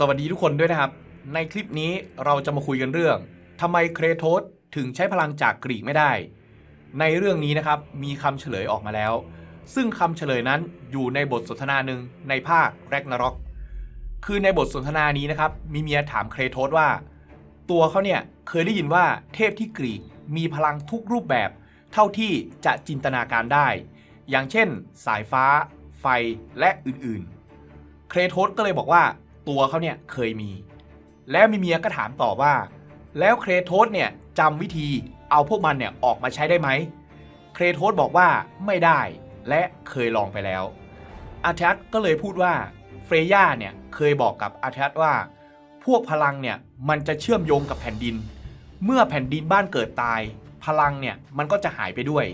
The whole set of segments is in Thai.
สวัสดีทุกคนด้วยนะครับ ในคลิปนี้เราจะมาคุยกันเรื่องทำไมเครโทสถึงใช้พลังจากกรีกไม่ได้ ในเรื่องนี้นะครับมีคำเฉลยออกมาแล้ว ซึ่งคำเฉลยนั้นอยู่ในบทสนทนาหนึ่งในภาคแรกนาร็อกคือในบทสนทนานี้นะครับ มีเมียถามเครโทสว่า ตัวเขาเนี่ยเคยได้ยินว่าเทพที่กรีกมีพลังทุกรูปแบบ เท่าที่จะจินตนาการได้ อย่างเช่น สายฟ้า ไฟและอื่นๆ เครโทสก็เลยบอกว่า ตัวเขาเนี่ยเคยมี แล้วมีเมียก็ถามต่อว่า แล้วเครโทสเนี่ยจำวิธีเอาพวกมันเนี่ยออกมาใช้ได้ไหมเครโทสบอกว่าไม่ได้และเคยลองไปแล้วอาร์เทสก็เลยพูดว่าเฟรย่าเนี่ยเคยบอกกับอาร์เทสว่า พวกพลังเนี่ยมันจะเชื่อมโยงกับแผ่นดิน เมื่อแผ่นดินบ้านเกิดตาย พลังเนี่ยมันก็จะหายไปด้วย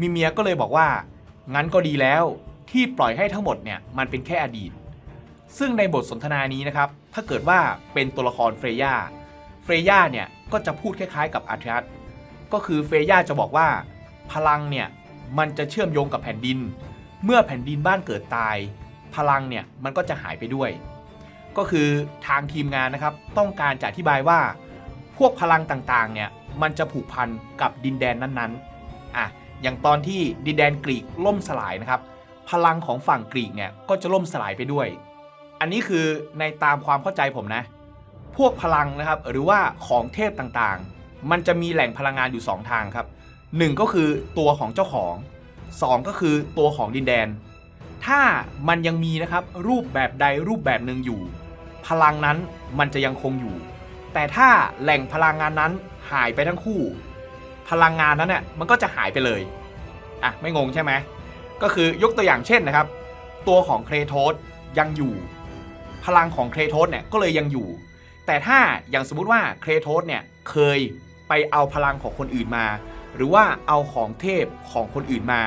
มีเมียก็เลยบอกว่า งั้นก็ดีแล้วที่ปล่อยให้ทั้งหมดเนี่ยมันเป็นแค่อดีต ซึ่งในบทสนทนานี้นะครับ ถ้าเกิดว่าเป็นตัวละครเฟรย่า เฟรย่าเนี่ยก็จะพูดคล้ายๆกับอาร์เทสก็คือเฟรย่าจะบอกว่า พลังเนี่ยมันจะเชื่อมโยงกับแผ่นดิน เมื่อแผ่นดินบ้านเกิดตาย พลังเนี่ยมันก็จะหายไปด้วย ก็คือทางทีมงานนะครับต้องการจะอธิบายว่า พวกพลังต่างๆเนี่ยมันจะผูกพันกับดินแดนนั้นๆอะอย่างตอนที่ดินแดนกรีกล่มสลายนะครับ พลังของฝั่งกรีกเนี่ยก็จะล่มสลายไปด้วย อันนี้คือในตามความเข้าใจผมนะ พวกพลังนะครับหรือว่าของเทพต่างๆ มันจะมีแหล่งพลังงานอยู่ 2 ทางครับ 1 ก็คือตัวของเจ้าของ 2 ก็คือตัวของดินแดน ถ้ามันยังมีนะครับรูปแบบใดรูปแบบหนึ่งอยู่ พลังนั้นมันจะยังคงอยู่ แต่ถ้าแหล่งพลังงานนั้นหายไปทั้งคู่ พลังงานนั้นเนี่ยมันก็จะหายไปเลยอะไม่งงใช่ไหมก็คือยกตัวอย่างเช่นนะครับ ตัวของเครโทสยังอยู่ พลังของเครโทสเนี่ยก็เลยยังอยู่ แต่ถ้าอย่างสมมุติว่าเครโทสเนี่ยเคยไปเอาพลังของคนอื่นมา หรือว่าเอาของเทพของคนอื่นมา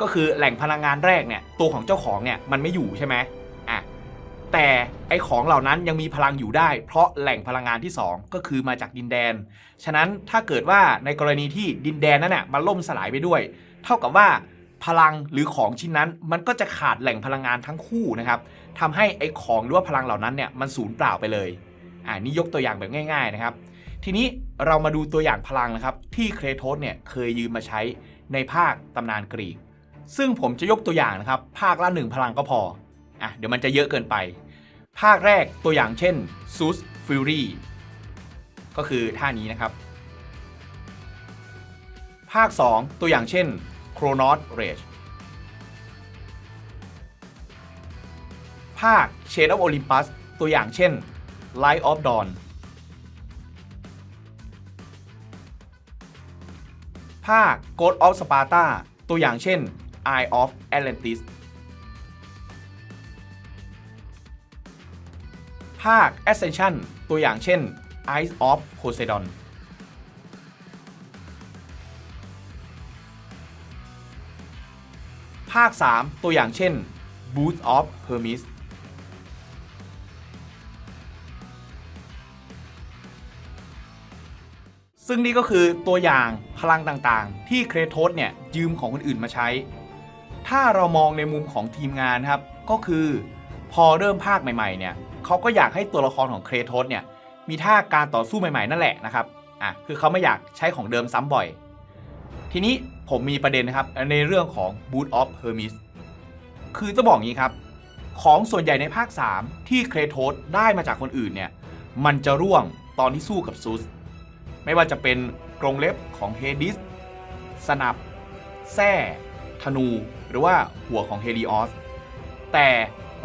ก็คือแหล่งพลังงานแรกเนี่ยตัวของเจ้าของเนี่ยมันไม่อยู่ใช่ไหมอะแต่ไอของเหล่านั้นยังมีพลังอยู่ได้ เพราะแหล่งพลังงานที่ 2 ก็คือมาจากดินแดน ฉะนั้นถ้าเกิดว่าในกรณีที่ดินแดนนั้นน่ะมันล่มสลายไปด้วย เท่ากับว่า พลังหรือของชิ้นนั้น มันก็จะขาดแหล่งพลังงานทั้งคู่นะครับทำให้ไอของหรือว่าพลังเหล่านั้นเนี่ยมันสูญเปล่าไปเลยอ่านี่ยกตัวอย่างแบบง่าย ๆนะครับ ทีนี้เรามาดูตัวอย่างพลังนะครับ ที่เครโทสเนี่ยเคยยืมมาใช้ในภาคตำนานกรีก ซึ่งผมจะยกตัวอย่างนะครับ ภาคละหนึ่งพลังก็พออะเดี๋ยวมันจะเยอะเกินไป ภาคแรกตัวอย่างเช่น Zeus Fury ก็คือท่านี้นะครับ ภาค 2 ตัวอย่างเช่น Chronos Rage ภาค Shade of Olympus ตัวอย่างเช่น Light of Dawn ภาค Ghost of Sparta ตัวอย่างเช่น Eye of Atlantis ภาค Ascension ตัวอย่างเช่น Eyes of Poseidon ภาค 3 ตัวอย่างเช่น Boots of Hermes ซึ่งนี่ก็คือตัวอย่างพลังต่างๆ ที่เครโทสเนี่ยยืมของคนอื่นมาใช้ ถ้าเรามองในมุมของทีมงานครับก็คือพอเริ่มภาคใหม่ๆเนี่ยเขาก็อยากให้ตัวละครของเครโทสเนี่ยมีท่าการต่อสู้ใหม่ๆนั่นแหละนะครับอะคือเขาไม่อยากใช้ของเดิมซ้ำบ่อย ทีนี้ ผมมีประเด็นนะครับในเรื่องของ Boot of Hermes คือจะบอกงี้ครับ ของส่วนใหญ่ในภาค 3 ที่เครโทสได้มาจากคนอื่นเนี่ยมันจะร่วงตอนที่สู้กับซุสไม่ว่าจะเป็นกรงเล็บของเฮดิสสนับแส้ธนู หรือว่าหัวของเฮลิออสแต่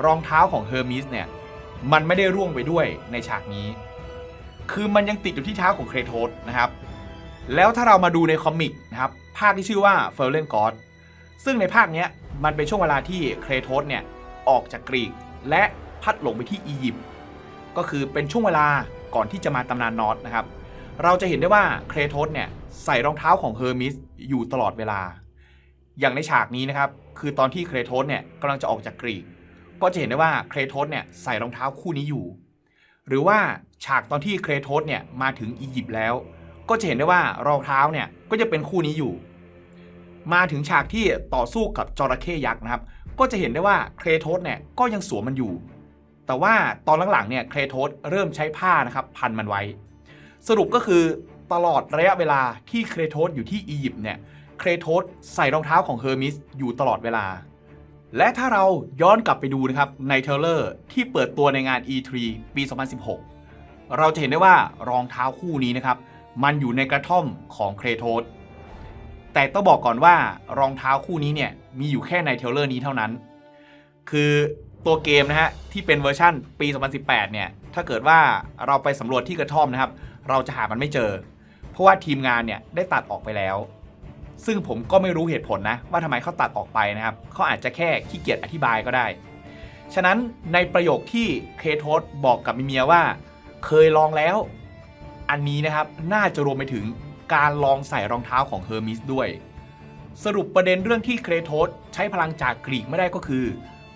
รองเท้าของเฮอร์มิสเนี่ยมันไม่ได้ร่วงไปด้วยในฉากนี้ คือมันยังติดอยู่ที่เท้าของเครโทสนะครับ แล้วถ้าเรามาดูในคอมิกนะครับภาคที่ชื่อว่า f a l l e n God ซึ่งในภาคนี้มันเป็นช่วงเวลาที่เครโทสเนี่ยออกจากกรีก และพัดหลงไปที่อียิปต์ก็คือเป็นช่วงเวลาก่อนที่จะมาตำนานนอตนะครับ เราจะเห็นได้ว่าเครโทสเนี่ยใส่รองเท้าของเฮอร์มิสอยู่ตลอดเวลา อย่างในฉากนี้นะครับ คือตอนที่เครโทสเนี่ยกำลังจะออกจากกรีก ก็จะเห็นได้ว่าเครโทสเนี่ยใส่รองเท้าคู่นี้อยู่ หรือว่าฉากตอนที่เครโทสเนี่ยมาถึงอียิปต์แล้ว ก็จะเห็นได้ว่ารองเท้าเนี่ยก็จะเป็นคู่นี้อยู่ มาถึงฉากที่ต่อสู้กับจระเข้ยักษ์นะครับ ก็จะเห็นได้ว่าเครโทสเนี่ยก็ยังสวมมันอยู่ แต่ว่าตอนหลังๆเนี่ยเครโทสเริ่มใช้ผ้านะครับพันมันไว้ สรุปก็คือตลอดระยะเวลาที่เครโทสอยู่ที่อียิปต์เนี่ยเครโทสใส่รองเท้าของเฮอร์มิสอยู่ตลอดเวลา และถ้าเราย้อนกลับไปดูนะครับในเทเลอร์ที่เปิดตัวในงาน E3 ปี 2016 เราจะเห็นได้ว่ารองเท้าคู่นี้นะครับ มันอยู่ในกระท่อมของเครโทสแต่ต้องบอกก่อนว่ารองเท้าคู่นี้เนี่ยมีอยู่แค่ในเทเลอร์นี้เท่านั้น คือตัวเกมนะฮะที่เป็นเวอร์ชั่นปี 2018 เนี่ยถ้าเกิดว่าเราไปสำรวจที่กระท่อมนะครับ เราจะหามันไม่เจอ เพราะว่าทีมงานเนี่ยได้ตัดออกไปแล้ว ซึ่งผมก็ไม่รู้เหตุผลนะ ว่าทำไมเขาตัดออกไปนะครับเขาอาจจะแค่ขี้เกียจอธิบายก็ได้ ฉะนั้นในประโยคที่เคโทสบอกกับมิเมียว่า เคยลองแล้ว อันนี้นะครับน่าจะรวมไปถึงการลองใส่รองเท้าของเฮอร์มิสด้วย สรุปประเด็นเรื่องที่เครโทสใช้พลังจากกรีกไม่ได้ก็คือ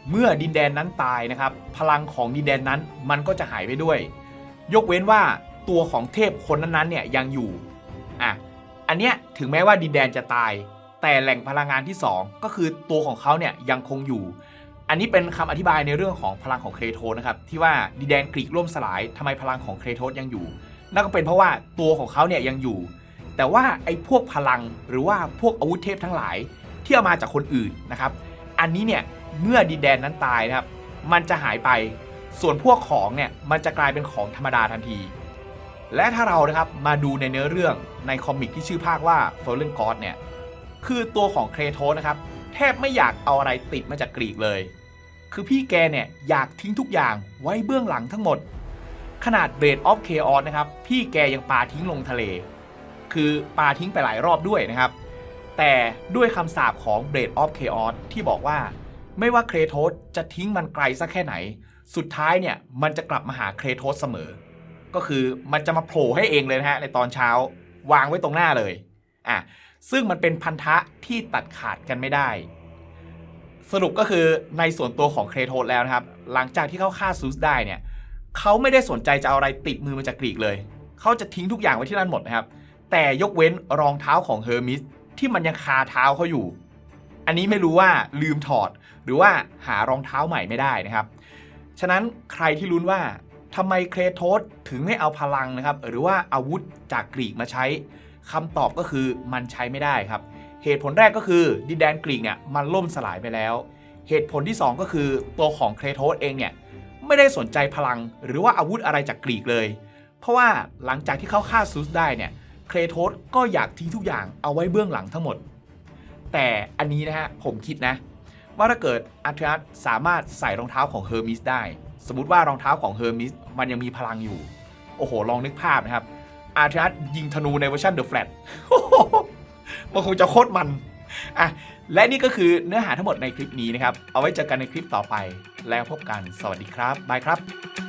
เมื่อดินแดนนั้นตายนะครับ พลังของดินแดนนั้นมันก็จะหายไปด้วย ยกเว้นว่าตัวของเทพคนนั้นๆเนี่ยยังอยู่อะอันเนี้ยถึงแม้ว่าดินแดนจะตาย แต่แหล่งพลังงานที่ 2 ก็คือตัวของเขาเนี่ยยังคงอยู่ อันนี้เป็นคำอธิบายในเรื่องของพลังของเครโทสนะครับที่ว่าดินแดนกรีกล่มสลายทำไมพลังของเครโทสยังอยู่ นั่นก็เป็นเพราะว่าตัวของเขาเนี่ยยังอยู่ แต่ว่าไอ้พวกพลังหรือว่าพวกอาวุธเทพทั้งหลายที่เอามาจากคนอื่นนะครับ อันนี้เนี่ยเมื่อดินแดนนั้นตายนะครับ มันจะหายไปส่วนพวกของเนี่ยมันจะกลายเป็นของธรรมดาทันที และถ้าเรานะครับมาดูในเนื้อเรื่องในคอมิกที่ชื่อภาคว่า Fallen God เนี่ยคือตัวของเครโทสนะครับ แทบไม่อยากเอาอะไรติดมาจากกรีกเลย คือพี่แกเนี่ยอยากทิ้งทุกอย่างไว้เบื้องหลังทั้งหมด ขนาดเบรดออฟเคออสนะครับ พี่แกยังปาทิ้งลงทะเล คือปาทิ้งไปหลายรอบด้วยนะครับ แต่ด้วยคำสาปของ Blade of Chaos ที่บอกว่า ไม่ว่าเครโทสจะทิ้งมันไกลสักแค่ไหน สุดท้ายเนี่ยมันจะกลับมาหาเครโทสเสมอ ก็คือมันจะมาโผล่ให้เองเลยนะฮะในตอนเช้าวางไว้ตรงหน้าเลยอะซึ่งมันเป็นพันธะที่ตัดขาดกันไม่ได้ สรุปก็คือในส่วนตัวของเครโทสแล้วนะครับ หลังจากที่เขาฆ่าซูสได้เนี่ย เขาไม่ได้สนใจจะเอาอะไรติดมือมาจากกรีกเลย เขาจะทิ้งทุกอย่างไว้ที่นั่นหมดนะครับ แต่ยกเว้นรองเท้าของเฮอร์มิสที่มันยังคาเท้าเขาอยู่ อันนี้ไม่รู้ว่าลืมถอด หรือว่าหารองเท้าใหม่ไม่ได้นะครับ ฉะนั้นใครที่ลุ้นว่าทำไมเครโทสถึงไม่เอาพลังนะครับ หรือว่าอาวุธจากกรีกมาใช้คำตอบก็คือมันใช้ไม่ได้ครับ เหตุผลแรกก็คือดินแดนกรีกเนี่ยมันล่มสลายไปแล้ว เหตุผลที่ 2 ก็คือตัวของเครโทสเองเนี่ย ไม่ได้สนใจพลัง หรือว่าอาวุธอะไรจากกรีกเลย เพราะว่าหลังจากที่เขาฆ่าซูสได้เนี่ยเครโทสก็อยากทิ้งทุกอย่างเอาไว้เบื้องหลังทั้งหมด แต่อันนี้นะฮะผมคิดนะ ว่าถ้าเกิดอาร์เทอัสสามารถใส่รองเท้าของเฮอร์มิสได้ สมมติว่ารองเท้าของเฮอร์มิสมันยังมีพลังอยู่ โอ้โห ลองนึกภาพนะครับ อาร์เทอัสยิงธนูในเวอร์ชันเดอะแฟลตมันคงจะโคตรมันอะ และนี่ก็คือเนื้อหาทั้งหมดในคลิปนี้นะครับ เอาไว้เจอกันในคลิปต่อไป แล้วพบกัน สวัสดีครับ บายครับ